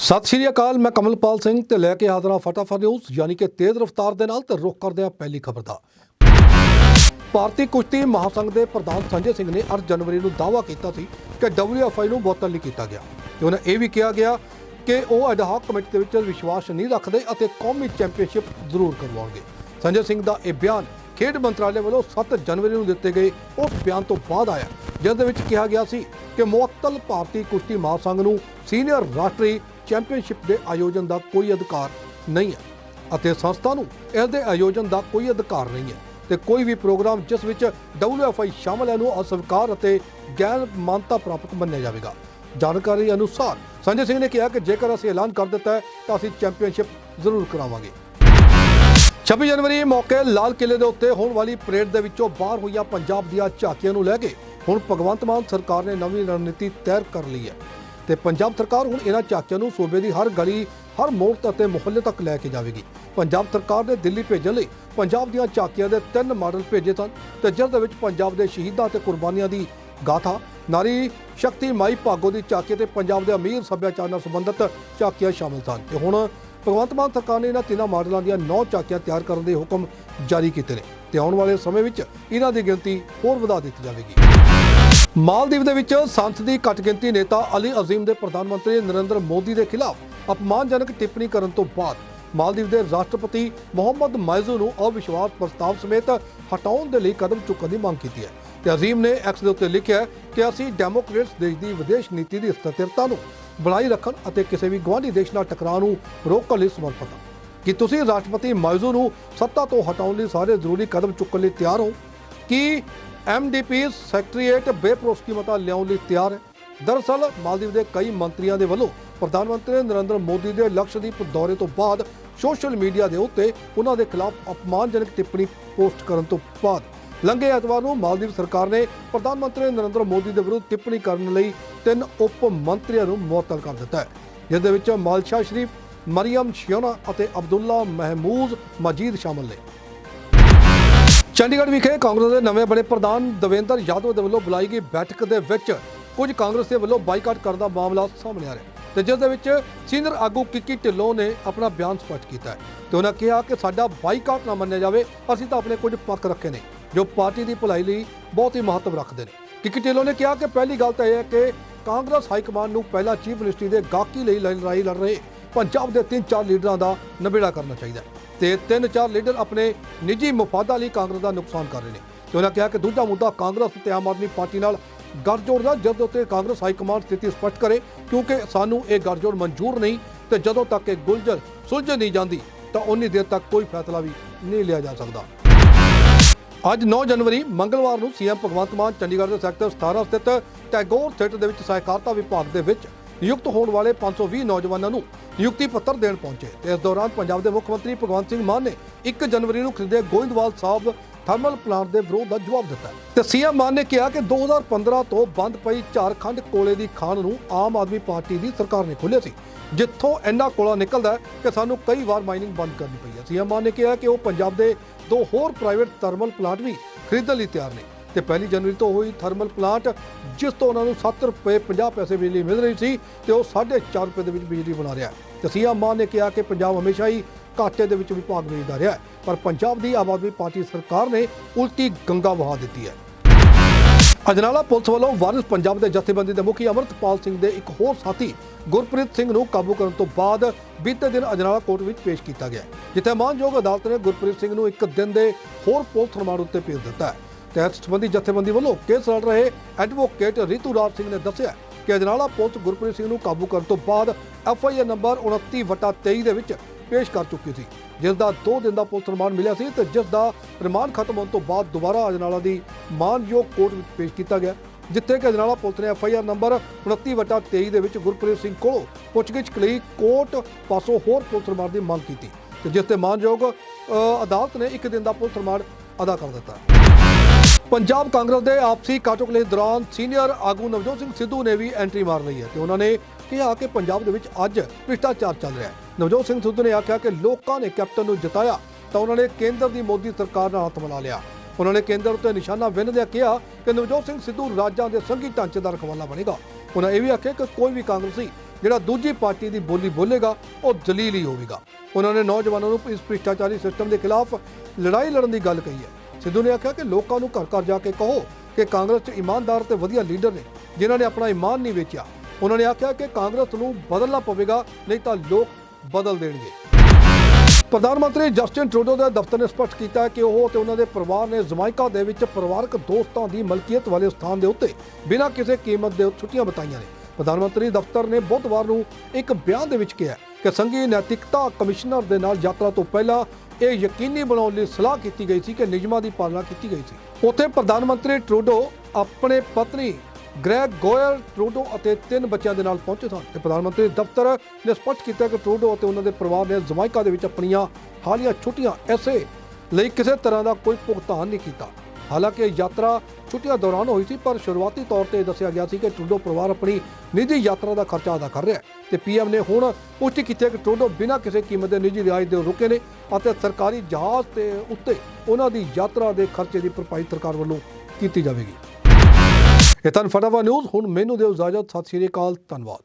ਸਤਿ ਸ਼੍ਰੀ ਅਕਾਲ, ਮੈਂ ਕਮਲਪਾਲ ਸਿੰਘ ਤੇ ਲੈ ਕੇ ਹਾਜ਼ਰ ਹਾਂ ਫਟਾਫਟ ਨਿਊਜ਼ ਯਾਨੀ ਕਿ ਤੇਜ਼ ਰਫ਼ਤਾਰ ਦੇ ਨਾਲ ਤੇ ਰੁਕ ਕਰਦੇ ਹਾਂ ਪਹਿਲੀ ਖਬਰ ਦਾ। ਭਾਰਤੀ ਕੁਸ਼ਤੀ ਮਹਾਸੰਘ ਦੇ ਪ੍ਰਧਾਨ ਸੰਜੇ ਸਿੰਘ ਨੇ 8 ਜਨਵਰੀ ਨੂੰ ਦਾਅਵਾ ਕੀਤਾ ਸੀ ਕਿ WFI ਨੂੰ ਮੁਅੱਤਲ ਨਹੀਂ ਕੀਤਾ ਗਿਆ। ਤੇ ਉਹਨਾਂ ਇਹ ਵੀ ਕਿਹਾ ਗਿਆ ਕਿ ਉਹ ਅਡਹਾਕ ਕਮੇਟੀ ਦੇ ਵਿੱਚ ਵਿਸ਼ਵਾਸ ਨਹੀਂ ਰੱਖਦੇ ਅਤੇ ਕੌਮੀ ਚੈਂਪੀਅਨਸ਼ਿਪ ਜ਼ਰੂਰ ਕਰਵਾਉਣਗੇ। ਸੰਜੇ ਸਿੰਘ ਦਾ ਇਹ ਬਿਆਨ ਖੇਡ ਮੰਤਰਾਲੇ ਵੱਲੋਂ 7 ਜਨਵਰੀ ਨੂੰ ਦਿੱਤੇ ਗਏ ਉਸ ਬਿਆਨ ਤੋਂ ਬਾਅਦ ਆਇਆ, ਜਿਸ ਦੇ ਵਿੱਚ ਕਿਹਾ ਗਿਆ ਸੀ ਕਿ ਮੁਅੱਤਲ ਭਾਰਤੀ ਕੁਸ਼ਤੀ ਮਹਾਸੰਘ ਨੂੰ ਸੀਨੀਅਰ ਰਾਸ਼ਟਰੀ ਚੈਂਪੀਅਨਸ਼ਿਪ ਦੇ ਆਯੋਜਨ ਦਾ ਕੋਈ ਅਧਿਕਾਰ ਨਹੀਂ ਹੈ ਅਤੇ ਸੰਸਥਾ ਨੂੰ ਇਸ ਦੇ ਆਯੋਜਨ ਦਾ ਕੋਈ ਅਧਿਕਾਰ ਨਹੀਂ ਹੈ ਤੇ ਕੋਈ ਵੀ ਪ੍ਰੋਗਰਾਮ ਜਿਸ ਵਿੱਚ WFI ਸ਼ਾਮਲ ਹੈ ਨੂੰ ਅਸਵੀਕਾਰ ਅਤੇ ਗੈਰ ਮਾਨਤਾ ਪ੍ਰਾਪਤ ਮੰਨਿਆ ਜਾਵੇਗਾ। ਜਾਣਕਾਰੀ ਅਨੁਸਾਰ ਸੰਜੇ ਸਿੰਘ ਨੇ ਕਿਹਾ ਕਿ ਜੇਕਰ ਅਸੀਂ ਐਲਾਨ ਕਰ ਦਿੱਤਾ ਹੈ ਤਾਂ ਅਸੀਂ ਚੈਂਪੀਅਨਸ਼ਿਪ ਜ਼ਰੂਰ ਕਰਾਵਾਂਗੇ। 26 ਜਨਵਰੀ ਮੌਕੇ ਲਾਲ ਕਿਲੇ ਦੇ ਉੱਤੇ ਹੋਣ ਵਾਲੀ ਪਰੇਡ ਦੇ ਵਿੱਚੋਂ ਬਾਹਰ ਹੋਈਆਂ ਪੰਜਾਬ ਦੀਆਂ ਝਾਕੀਆਂ ਨੂੰ ਲੈ ਕੇ ਹੁਣ ਭਗਵੰਤ ਮਾਨ ਸਰਕਾਰ ਨੇ ਨਵੀਂ ਰਣਨੀਤੀ ਤੈਅ ਕਰ ਲਈ ਹੈ। ਤੇ ਪੰਜਾਬ ਸਰਕਾਰ ਹੁਣ ਇਹਨਾਂ ਝਾਕੀਆਂ ਨੂੰ ਸੂਬੇ ਦੀ ਹਰ ਗਲੀ, ਹਰ ਮੋੜ ਅਤੇ ਮੁਹੱਲੇ ਤੱਕ ਲੈ ਕੇ ਜਾਵੇਗੀ। ਪੰਜਾਬ ਸਰਕਾਰ ਨੇ ਦਿੱਲੀ ਭੇਜਣ ਲਈ ਪੰਜਾਬ ਦੀਆਂ ਝਾਕੀਆਂ ਦੇ ਤਿੰਨ ਮਾਡਲ ਭੇਜੇ ਸਨ ਤੇ ਜਿਸ ਦੇ ਵਿੱਚ ਪੰਜਾਬ ਦੇ ਸ਼ਹੀਦਾਂ ਤੇ ਕੁਰਬਾਨੀਆਂ ਦੀ ਗਾਥਾ, ਨਾਰੀ ਸ਼ਕਤੀ ਮਾਈ ਭਾਗੋ ਦੀ ਝਾਕੀ ਤੇ ਪੰਜਾਬ ਦੇ ਅਮੀਰ ਸੱਭਿਆਚਾਰ ਨਾਲ ਸੰਬੰਧਿਤ ਝਾਕੀਆਂ ਸ਼ਾਮਲ ਸਨ। ਤੇ ਹੁਣ ਭਗਵੰਤ ਮਾਨ ਸਰਕਾਰ ਨੇ ਇਹਨਾਂ ਤਿੰਨਾਂ ਮਾਡਲਾਂ ਦੀਆਂ 9 ਝਾਕੀਆਂ ਤਿਆਰ ਕਰਨ ਦੇ ਹੁਕਮ ਜਾਰੀ ਕੀਤੇ ਨੇ। ਤੇ ਆਉਣ ਵਾਲੇ ਸਮੇਂ ਵਿੱਚ ਇਹਨਾਂ ਦੀ ਗਿਣਤੀ ਹੋਰ ਵਧਾ ਦਿੱਤੀ ਜਾਵੇਗੀ। ਮਾਲਦੀਵ ਦੇ ਵਿੱਚ ਸੰਸਦੀ ਘੱਟ ਗਿਣਤੀ ਨੇਤਾ ਅਲੀ ਅਜ਼ੀਮ ਦੇ ਪ੍ਰਧਾਨ ਮੰਤਰੀ ਨਰਿੰਦਰ ਮੋਦੀ ਦੇ ਖਿਲਾਫ ਅਪਮਾਨਜਨਕ ਟਿੱਪਣੀ ਕਰਨ ਤੋਂ ਬਾਅਦ ਮਾਲਦੀਵ ਦੇ ਰਾਸ਼ਟਰਪਤੀ ਮੁਹੰਮਦ ਮਾਇਜ਼ੂ ਨੂੰ ਅਵਿਸ਼ਵਾਸ ਪ੍ਰਸਤਾਵ ਸਮੇਤ ਹਟਾਉਣ ਦੇ ਲਈ ਕਦਮ ਚੁੱਕਣ ਦੀ ਮੰਗ ਕੀਤੀ ਹੈ ਤੇ ਅਜ਼ੀਮ ਨੇ ਐਕਸ ਦੇ ਉੱਤੇ ਲਿਖਿਆ ਕਿ ਅਸੀਂ ਡੈਮੋਕ੍ਰੇਟਸ ਦੇਸ਼ ਦੀ ਵਿਦੇਸ਼ ਨੀਤੀ ਦੀ ਸਥਿਰਤਾ ਨੂੰ ਬਣਾਈ ਰੱਖਣ ਅਤੇ ਕਿਸੇ ਵੀ ਗਵਾਂਢੀ ਦੇਸ਼ ਨਾਲ ਟਕਰਾਅ ਨੂੰ ਰੋਕਣ ਲਈ ਸਮਰਪਿਤ ਹਾਂ। ਕਿ ਤੁਸੀਂ ਰਾਸ਼ਟਰਪਤੀ ਮਾਇਜ਼ੂ ਨੂੰ ਸੱਤਾ ਤੋਂ ਹਟਾਉਣ ਲਈ ਸਾਰੇ ਜ਼ਰੂਰੀ ਕਦਮ ਚੁੱਕਣ ਲਈ ਤਿਆਰ ਹੋ? ਕਿ ਐਮਡੀਪੀ ਸੈਕਟਰੀਏਟ ਬੇਪਰੋਸਕੀ ਮਤਾ ਲਿਆਉਣ ਲਈ ਤਿਆਰ ਹੈ। ਦਰਅਸਲ, ਮਾਲਦੀਵ ਦੇ ਕਈ ਮੰਤਰੀਆਂ ਦੇ ਵੱਲੋਂ ਪ੍ਰਧਾਨ ਮੰਤਰੀ ਨਰਿੰਦਰ ਮੋਦੀ ਦੇ ਲਕਸ਼ਦੀਪ ਦੌਰੇ ਤੋਂ ਬਾਅਦ ਸੋਸ਼ਲ ਮੀਡੀਆ ਦੇ ਉੱਤੇ ਉਹਨਾਂ ਦੇ ਖਿਲਾਫ ਅਪਮਾਨਜਨਕ ਟਿੱਪਣੀ ਪੋਸਟ ਕਰਨ ਤੋਂ ਬਾਅਦ ਲੰਘੇ ਐਤਵਾਰ ਨੂੰ ਮਾਲਦੀਵ ਸਰਕਾਰ ਨੇ ਪ੍ਰਧਾਨ ਮੰਤਰੀ ਨਰਿੰਦਰ ਮੋਦੀ ਦੇ ਵਿਰੁੱਧ ਟਿੱਪਣੀ ਕਰਨ ਲਈ ਤਿੰਨ ਉਪ ਮੰਤਰੀਆਂ ਨੂੰ ਮੁਅੱਤਲ ਕਰ ਦਿੱਤਾ ਹੈ। ਜਿਸ ਦੇ ਵਿੱਚ ਮਾਲਸ਼ਾ ਸ਼ਰੀਫ, ਮਰੀਮ ਸ਼ਿਓਨਾ ਅਤੇ ਅਬਦੁੱਲਾ ਮਹਿਮੂਜ਼ ਮਜੀਦ ਸ਼ਾਮਲ ਨੇ। ਚੰਡੀਗੜ੍ਹ ਵਿਖੇ ਕਾਂਗਰਸ ਦੇ ਨਵੇਂ ਬਣੇ ਪ੍ਰਧਾਨ ਦਵਿੰਦਰ ਯਾਦਵ ਦੇ ਵੱਲੋਂ ਬੁਲਾਈ ਗਈ ਬੈਠਕ ਦੇ ਵਿੱਚ ਕੁਝ ਕਾਂਗਰਸ ਦੇ ਵੱਲੋਂ ਬਾਈਕਾਟ ਕਰਨ ਦਾ ਮਾਮਲਾ ਸਾਹਮਣੇ ਆ ਰਿਹਾ ਹੈ ਤੇ ਜਿਸ ਦੇ ਵਿੱਚ ਸੀਨੀਅਰ ਆਗੂ ਕਿੱਕੀ ਢਿੱਲੋਂ ਨੇ ਆਪਣਾ ਬਿਆਨ ਸਪਸ਼ਟ ਕੀਤਾ ਹੈ ਤੇ ਉਹਨਾਂ ਕਿਹਾ ਕਿ ਸਾਡਾ ਬਾਈਕਾਟ ਨਾ ਮੰਨਿਆ ਜਾਵੇ, ਅਸੀਂ ਤਾਂ ਆਪਣੇ ਕੁਝ ਪੱਖ ਰੱਖੇ ਨੇ ਜੋ ਪਾਰਟੀ ਦੀ ਭਲਾਈ ਲਈ ਬਹੁਤ ਹੀ ਮਹੱਤਵ ਰੱਖਦੇ ਨੇ। ਕਿੱਕੀ ਢਿੱਲੋਂ ਨੇ ਕਿਹਾ ਕਿ ਪਹਿਲੀ ਗੱਲ ਤਾਂ ਇਹ ਹੈ ਕਿ ਕਾਂਗਰਸ ਹਾਈ ਕਮਾਂਡ ਨੂੰ ਪਹਿਲਾਂ ਚੀਫ ਮਿਨਿਸਟਰੀ ਦੇ ਗਾਕੀ ਲਈ ਲੜਾਈ ਲੜ ਰਹੇ ਪੰਜਾਬ ਦੇ ਤਿੰਨ ਚਾਰ ਲੀਡਰਾਂ ਦਾ ਨਿਬੇੜਾ ਕਰਨਾ ਚਾਹੀਦਾ ਹੈ। ਤੇ ਤਿੰਨ ਚਾਰ ਲੀਡਰ ਆਪਣੇ ਨਿੱਜੀ ਮਫਾਦਾਂ ਲਈ ਕਾਂਗਰਸ ਦਾ ਨੁਕਸਾਨ ਕਰ ਰਹੇ ਨੇ। ਤੇ ਉਹਨਾਂ ਕਿਹਾ ਕਿ ਦੂਜਾ ਮੁੱਦਾ ਕਾਂਗਰਸ ਤੇ ਆਮ ਆਦਮੀ ਪਾਰਟੀ ਨਾਲ ਗੱਠਜੋੜ ਦਾ, ਜਦ ਉੱਤੇ ਕਾਂਗਰਸ ਹਾਈ ਕਮਾਂਡ ਸਥਿਤੀ ਸਪਸ਼ਟ ਕਰੇ, ਕਿਉਂਕਿ ਸਾਨੂੰ ਇਹ ਗੱਠਜੋੜ ਮਨਜ਼ੂਰ ਨਹੀਂ ਤੇ ਜਦੋਂ ਤੱਕ ਇਹ ਗੁਲਜਰ ਸੁਲਝ ਨਹੀਂ ਜਾਂਦੀ, ਤਾਂ ਉਨੀ ਦੇਰ ਤੱਕ ਕੋਈ ਫੈਸਲਾ ਵੀ ਨਹੀਂ ਲਿਆ ਜਾ ਸਕਦਾ। ਅੱਜ 9 ਜਨਵਰੀ, ਮੰਗਲਵਾਰ ਨੂੰ ਸੀਐਮ ਭਗਵੰਤ ਮਾਨ ਚੰਡੀਗੜ੍ਹ ਦੇ ਸੈਕਟਰ 17 ਸਥਿਤ ਟੈਗੋਰ ਥੀਏਟਰ ਦੇ ਵਿੱਚ ਸਹਿਕਾਰਤਾ ਵਿਭਾਗ ਦੇ ਵਿੱਚ ਨਿਯੁਕਤ ਹੋਣ ਵਾਲੇ 520 ਨੌਜਵਾਨਾਂ ਨੂੰ ਨਿਯੁਕਤੀ ਪੱਤਰ ਦੇਣ ਪਹੁੰਚੇ। ਤੇ ਇਸ ਦੌਰਾਨ ਪੰਜਾਬ ਦੇ ਮੁੱਖ ਮੰਤਰੀ ਭਗਵੰਤ ਸਿੰਘ ਮਾਨ ਨੇ 1 ਜਨਵਰੀ ਨੂੰ ਖਰੀਦੇ ਗੋਇੰਦਵਾਲ ਸਾਹਿਬ ਥਰਮਲ ਪਲਾਂਟ ਦੇ ਵਿਰੋਧ ਦਾ ਜਵਾਬ ਦਿੱਤਾ। ਤੇ ਸੀਐਮ ਮਾਨ ਨੇ ਕਿਹਾ ਕਿ 2015 ਤੋਂ ਬੰਦ ਪਈ ਝਾਰਖੰਡ ਕੋਲੇ ਦੀ ਖਾਣ ਨੂੰ ਆਮ ਆਦਮੀ ਪਾਰਟੀ ਦੀ ਸਰਕਾਰ ਨੇ ਖੋਲ੍ਹਿਆ ਸੀ। ਜਿੱਥੋਂ ਇੰਨਾ ਕੋਲਾ ਨਿਕਲਦਾ ਕਿ ਸਾਨੂੰ ਕਈ ਵਾਰ ਮਾਈਨਿੰਗ ਬੰਦ ਕਰਨੀ ਪਈ ਹੈ। ਸੀਐਮ ਮਾਨ ਨੇ ਕਿਹਾ ਕਿ ਉਹ ਪੰਜਾਬ ਦੇ ਦੋ ਹੋਰ ਪ੍ਰਾਈਵੇਟ ਥਰਮਲ ਪਲਾਂਟ ਵੀ ਖਰੀਦਣ ਲਈ ਤਿਆਰ ਨੇ। ਤੇ ਪਹਿਲੀ ਜਨਵਰੀ ਤੋਂ ਹੋਈ ਥਰਮਲ ਪਲਾਂਟ ਜਿਸ ਤੋਂ ਉਹਨਾਂ ਨੂੰ 7 ਰੁਪਏ 50 ਪੈਸੇ ਬਿਜਲੀ ਮਿਲ ਰਹੀ ਸੀ ਤੇ ਉਹ 4.5 ਰੁਪਏ ਦੇ ਵਿੱਚ ਬਿਜਲੀ ਬਣਾ ਰਿਹਾ ਹੈ। ਤੇ ਸੀਐਮ ਮਾਨ ਨੇ ਕਿਹਾ ਕਿ ਪੰਜਾਬ ਹਮੇਸ਼ਾ ਹੀ ਘਾਟੇ ਦੇ ਵਿੱਚ ਵਿਭਾਗ ਵੇਚਦਾ ਰਿਹਾ ਪਰ ਪੰਜਾਬ ਦੀ ਆਮ ਆਦਮੀ ਪਾਰਟੀ ਸਰਕਾਰ ਨੇ ਉਲਟੀ ਗੰਗਾ ਵਹਾ ਦਿੱਤੀ ਹੈ। ਅਜਨਾਲਾ ਪੁਲਿਸ ਵੱਲੋਂ ਵਾਰਿਸ ਪੰਜਾਬ ਦੇ ਜਥੇਬੰਦੀ ਦੇ ਮੁਖੀ ਅਮਰਤਪਾਲ ਸਿੰਘ ਦੇ ਇੱਕ ਹੋਰ ਸਾਥੀ ਗੁਰਪ੍ਰੀਤ ਸਿੰਘ ਨੂੰ ਕਾਬੂ ਕਰਨ ਤੋਂ ਬਾਅਦ ਬੀਤੇ ਦਿਨ ਅਜਨਾਲਾ ਕੋਰਟ ਵਿੱਚ ਪੇਸ਼ ਕੀਤਾ ਗਿਆ ਜਿੱਥੇ ਮਾਨਯੋਗ ਅਦਾਲਤ ਨੇ ਗੁਰਪ੍ਰੀਤ ਸਿੰਘ ਨੂੰ ਇੱਕ ਦਿਨ ਦੇ ਹੋਰ ਪੁਲਿਸ ਰਿਮਾਂਡ ਉੱਤੇ ਭੇਜ ਦਿੱਤਾ ਹੈ। ਤੇ ਇਸ ਸੰਬੰਧੀ ਜਥੇਬੰਦੀ ਵੱਲੋਂ ਕੇਸ ਲੜ ਰਹੇ ਐਡਵੋਕੇਟ ਰੀਤੂ ਰਾਜ ਸਿੰਘ ਨੇ ਦੱਸਿਆ ਕਿ ਅਜਨਾਲਾ ਪੁਲਿਸ ਗੁਰਪ੍ਰੀਤ ਸਿੰਘ ਨੂੰ ਕਾਬੂ ਕਰਨ ਤੋਂ ਬਾਅਦ ਐਫ ਆਈ ਆਰ ਨੰਬਰ 29/23 ਦੇ ਵਿੱਚ ਪੇਸ਼ ਕਰ ਚੁੱਕੀ ਸੀ, ਜਿਸ ਦਾ 2 ਦਿਨ ਦਾ ਪੁਲਿਸ ਰਿਮਾਂਡ ਮਿਲਿਆ ਸੀ ਤੇ ਜਿਸ ਦਾ ਰਿਮਾਂਡ ਖਤਮ ਹੋਣ ਤੋਂ ਬਾਅਦ ਦੁਬਾਰਾ ਅਜਨਾਲਾ ਦੀ ਮਾਨਯੋਗ ਕੋਰਟ ਵਿੱਚ ਪੇਸ਼ ਕੀਤਾ ਗਿਆ, ਜਿੱਥੇ ਕਿ ਅਜਨਾਲਾ ਪੁਲਿਸ ਨੇ ਐਫ ਆਈ ਆਰ ਨੰਬਰ 29/23 ਦੇ ਵਿੱਚ ਗੁਰਪ੍ਰੀਤ ਸਿੰਘ ਕੋਲੋਂ ਪੁੱਛਗਿੱਛ ਲਈ ਕੋਰਟ ਪਾਸੋਂ ਹੋਰ ਪੁਲਿਸ ਰਿਮਾਂਡ ਦੀ ਮੰਗ ਕੀਤੀ ਤੇ ਜਿਸ ਤੇ ਮਾਨਯੋਗ ਅਦਾਲਤ ਨੇ ਇੱਕ ਦਿਨ ਦਾ ਪੁਲਿਸ ਰਿਮਾਂਡ ਅਦਾ ਕਰ ਦਿੱਤਾ। ਪੰਜਾਬ ਕਾਂਗਰਸ ਦੇ ਆਪਸੀ ਕਾਟੋਕਲੇ ਦੌਰਾਨ ਸੀਨੀਅਰ ਆਗੂ ਨਵਜੋਤ ਸਿੰਘ ਸਿੱਧੂ ਨੇ ਵੀ ਐਂਟਰੀ ਮਾਰ ਲਈ ਹੈ ਤੇ ਉਹਨਾਂ ਨੇ ਕਿਹਾ ਕਿ ਪੰਜਾਬ ਦੇ ਵਿੱਚ ਅੱਜ ਭ੍ਰਿਸ਼ਟਾਚਾਰ ਚੱਲ ਰਿਹਾ ਹੈ। ਨਵਜੋਤ ਸਿੰਘ ਸਿੱਧੂ ਨੇ ਆਖਿਆ ਕਿ ਲੋਕਾਂ ਨੇ ਕੈਪਟਨ ਨੂੰ ਜਿਤਾਇਆ ਤਾਂ ਉਹਨਾਂ ਨੇ ਕੇਂਦਰ ਦੀ ਮੋਦੀ ਸਰਕਾਰ ਨਾਲ ਹੱਥ ਮਿਲਾ ਲਿਆ। ਉਹਨਾਂ ਨੇ ਕੇਂਦਰ ਉੱਤੇ ਨਿਸ਼ਾਨਾ ਵਿੰਨਦਿਆਂ ਕਿਹਾ ਕਿ ਨਵਜੋਤ ਸਿੰਘ ਸਿੱਧੂ ਰਾਜਾਂ ਦੇ ਸੰਘੀ ਢਾਂਚੇ ਦਾ ਰਖਵਾਲਾ ਬਣੇਗਾ। ਉਹਨਾਂ ਇਹ ਵੀ ਆਖਿਆ ਕਿ ਕੋਈ ਵੀ ਕਾਂਗਰਸੀ ਜਿਹੜਾ ਦੂਜੀ ਪਾਰਟੀ ਦੀ ਬੋਲੀ ਬੋਲੇਗਾ, ਉਹ ਦਲੀਲ ਹੀ ਹੋਵੇਗਾ। ਉਹਨਾਂ ਨੇ ਨੌਜਵਾਨਾਂ ਨੂੰ ਇਸ ਭ੍ਰਿਸ਼ਟਾਚਾਰੀ ਸਿਸਟਮ ਦੇ ਖਿਲਾਫ ਲੜਾਈ ਲੜਨ ਦੀ ਗੱਲ ਕਹੀ ਹੈ। ਸਿੱਧੂ ਨੇ ਆਖਿਆ ਕਿ ਲੋਕਾਂ ਨੂੰ ਘਰ ਘਰ ਜਾ ਕੇ ਕਹੋ ਕਿ ਕਾਂਗਰਸ 'ਚ ਇਮਾਨਦਾਰ ਤੇ ਵਧੀਆ ਲੀਡਰ ਨੇ, ਜਿਨ੍ਹਾਂ ਨੇ ਆਪਣਾ ਇਮਾਨ ਨਹੀਂ ਵੇਚਿਆ। ਉਹਨਾਂ ਨੇ ਆਖਿਆ ਕਿ ਕਾਂਗਰਸ ਨੂੰ ਬਦਲਣਾ ਪਵੇਗਾ, ਨਹੀਂ ਤਾਂ ਲੋਕ ਬਦਲ ਦੇਣਗੇ। ਪ੍ਰਧਾਨ ਮੰਤਰੀ ਜਸਟਿਨ ਟਰੂਡੋ ਦੇ ਦਫ਼ਤਰ ਨੇ ਸਪਸ਼ਟ ਕੀਤਾ ਕਿ ਉਹ ਤੇ ਉਹਨਾਂ ਦੇ ਪਰਿਵਾਰ ਨੇ ਜਮਾਇਕਾ ਦੇ ਵਿੱਚ ਪਰਿਵਾਰਕ ਦੋਸਤਾਂ ਦੀ ਮਲਕੀਅਤ ਵਾਲੇ ਸਥਾਨ ਦੇ ਉੱਤੇ ਬਿਨਾਂ ਕਿਸੇ ਕੀਮਤ ਦੇ ਛੁੱਟੀਆਂ ਬਿਤਾਈਆਂ ਨੇ। ਪ੍ਰਧਾਨ ਮੰਤਰੀ ਦਫ਼ਤਰ ਨੇ ਬੁੱਧਵਾਰ ਨੂੰ ਇੱਕ ਬਿਆਨ ਦੇ ਵਿੱਚ ਕਿਹਾ ਕਿ ਸੰਘੀ ਨੈਤਿਕਤਾ ਕਮਿਸ਼ਨਰ ਦੇ ਨਾਲ ਯਾਤਰਾ ਤੋਂ ਪਹਿਲਾਂ ਇਹ ਯਕੀਨੀ ਬਣਾਉਣ ਲਈ ਸਲਾਹ ਕੀਤੀ ਗਈ ਸੀ ਕਿ ਨਿਯਮਾਂ ਦੀ ਪਾਲਣਾ ਕੀਤੀ ਗਈ ਸੀ। ਉੱਥੇ ਪ੍ਰਧਾਨ ਮੰਤਰੀ ਟਰੂਡੋ, ਆਪਣੇ ਪਤਨੀ ਗ੍ਰੈਗ ਗੋਇਲ, ਟਰੂਡੋ ਅਤੇ ਤਿੰਨ ਬੱਚਿਆਂ ਦੇ ਨਾਲ ਪਹੁੰਚੇ ਸਨ ਤੇ ਪ੍ਰਧਾਨ ਮੰਤਰੀ ਦਫ਼ਤਰ ਨੇ ਸਪਸ਼ਟ ਕੀਤਾ ਕਿ ਟਰੂਡੋ ਅਤੇ ਉਹਨਾਂ ਦੇ ਪਰਿਵਾਰ ਨੇ ਜਮਾਇਕਾ ਦੇ ਵਿੱਚ ਆਪਣੀਆਂ ਹਾਲੀਆ ਛੁੱਟੀਆਂ ਐਸੇ ਲਈ ਕਿਸੇ ਤਰ੍ਹਾਂ ਦਾ ਕੋਈ ਭੁਗਤਾਨ ਨਹੀਂ ਕੀਤਾ। ਹਾਲਾਂਕਿ ਯਾਤਰਾ ਛੁੱਟੀਆਂ ਦੌਰਾਨ ਹੋਈ ਸੀ, ਪਰ ਸ਼ੁਰੂਆਤੀ ਤੌਰ ਤੇ ਦੱਸਿਆ ਗਿਆ ਸੀ ਕਿ ਟਰੂਡੋ ਪਰਿਵਾਰ ਆਪਣੀ ਨਿੱਜੀ ਯਾਤਰਾ ਦਾ ਖਰਚਾ ਅਦਾ ਕਰ ਰਿਹਾ ਹੈ ਤੇ ਪੀਐਮ ਨੇ ਹੁਣ ਪੁਸ਼ਟੀ ਕੀਤੀ ਹੈ ਕਿ ਟਰੂਡੋ ਬਿਨਾਂ ਕਿਸੇ ਕੀਮਤ ਦੇ ਨਿੱਜੀ ਰਿਹਾਇਸ਼ ਦੇ ਰੁਕੇ ਨੇ ਅਤੇ ਸਰਕਾਰੀ ਜਹਾਜ਼ ਤੇ ਉੱਤੇ ਉਹਨਾਂ ਦੀ ਯਾਤਰਾ ਦੇ ਖਰਚੇ ਦੀ ਭਰਪਾਈ ਸਰਕਾਰ ਵੱਲੋਂ ਕੀਤੀ ਜਾਵੇਗੀ। ਇਹ ਤਾਂ ਫਟਾਫਟ ਨਿਊਜ਼ ਹੁਣ ਮੈਨੂੰ ਦਿਓ ਇਜਾਜ਼ਤ, ਸਤਿ ਸ਼੍ਰੀ ਅਕਾਲ, ਧੰਨਵਾਦ।